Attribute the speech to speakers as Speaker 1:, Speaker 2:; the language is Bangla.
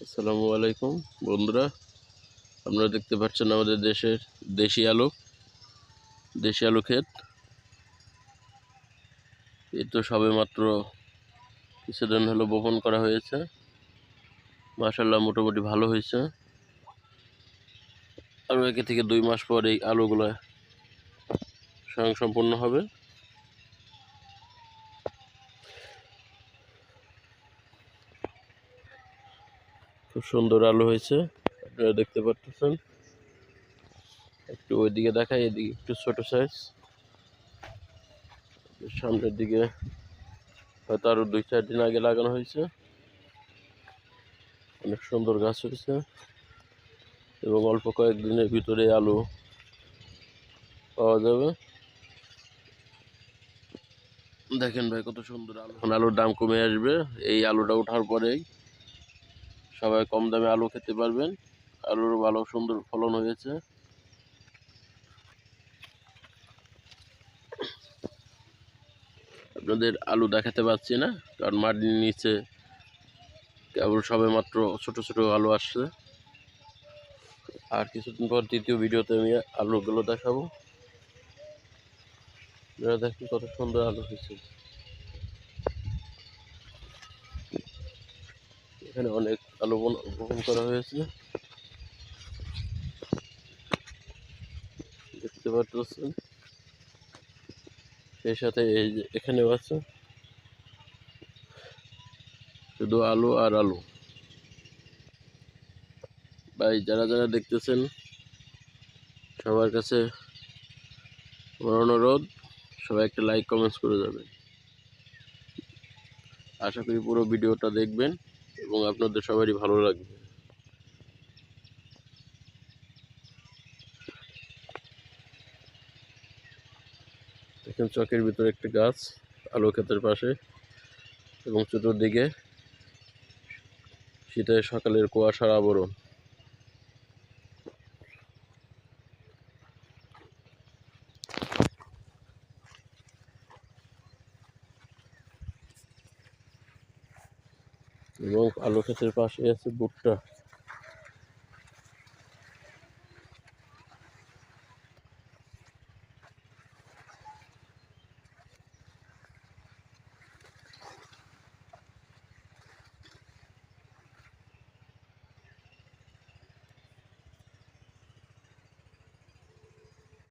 Speaker 1: আসসালামু আলাইকুম, বন্ধুরা। আপনারা দেখতে পাচ্ছেন আমাদের দেশের দেশি আলু দেশি আলু ক্ষেত। এই তো সবে মাত্র কিছুদিন হলো বপন করা হয়েছে। মাসাল্লাহ মোটামুটি ভালো হয়েছে। আরও একে থেকে দুই মাস পর এই আলুগুলো স্বয়ং সম্পূর্ণ হবে। খুব সুন্দর আলু হয়েছে, আপনারা দেখতে পাচ্ছেন একটু ওইদিকে দেখাই, এদিকে একটু ছোট সাইজ সামনের দিকে হয়তো আরও দুই, চার দিন আগে লাগানো হয়েছে। অনেক সুন্দর গাছ হয়েছে। এবং অল্প কয়েকদিনের ভিতরে আলু পাওয়া যাবে। দেখেন ভাই, কত সুন্দর আলু। আলুর দাম কমে আসবে। এই আলুটা ওঠার পরেই সবাই কম দামে আলু খেতে পারবেন। আলুর ভালো সুন্দর ফলন হয়েছে। আপনাদের আলু দেখাতে পাচ্ছি না, কারণ মাটির নিচে কেবল সবে মাত্র ছোট ছোট আলু আসছে। আর কিছুদিন পর দ্বিতীয় ভিডিওতে আমি আলুগুলো দেখাবো। আপনারা দেখি কত সুন্দর আলু হয়েছে। এখানে অনেক আলু বপন করা হয়েছে। দেখতে পাচ্ছেন সেই সাথে এই যে এখানেও আছে। শুধু আলু আর আলু। ভাই, যারা যারা দেখতেছেন, সবার কাছে আমার অনুরোধ, সবাই একটা লাইক কমেন্টস করে যাবেন। আশা করি পুরো ভিডিওটা দেখবেন। এবং আপনাদের সবারই ভালো লাগবে। দেখেন চকের ভিতরে একটি গাছ, আলো ক্ষেতের পাশে এবং চতুর্দিকে শীতের সকালের কুয়াশার আবরণ। এবং আলু ক্ষেতের পাশে আছে ভুট্টা।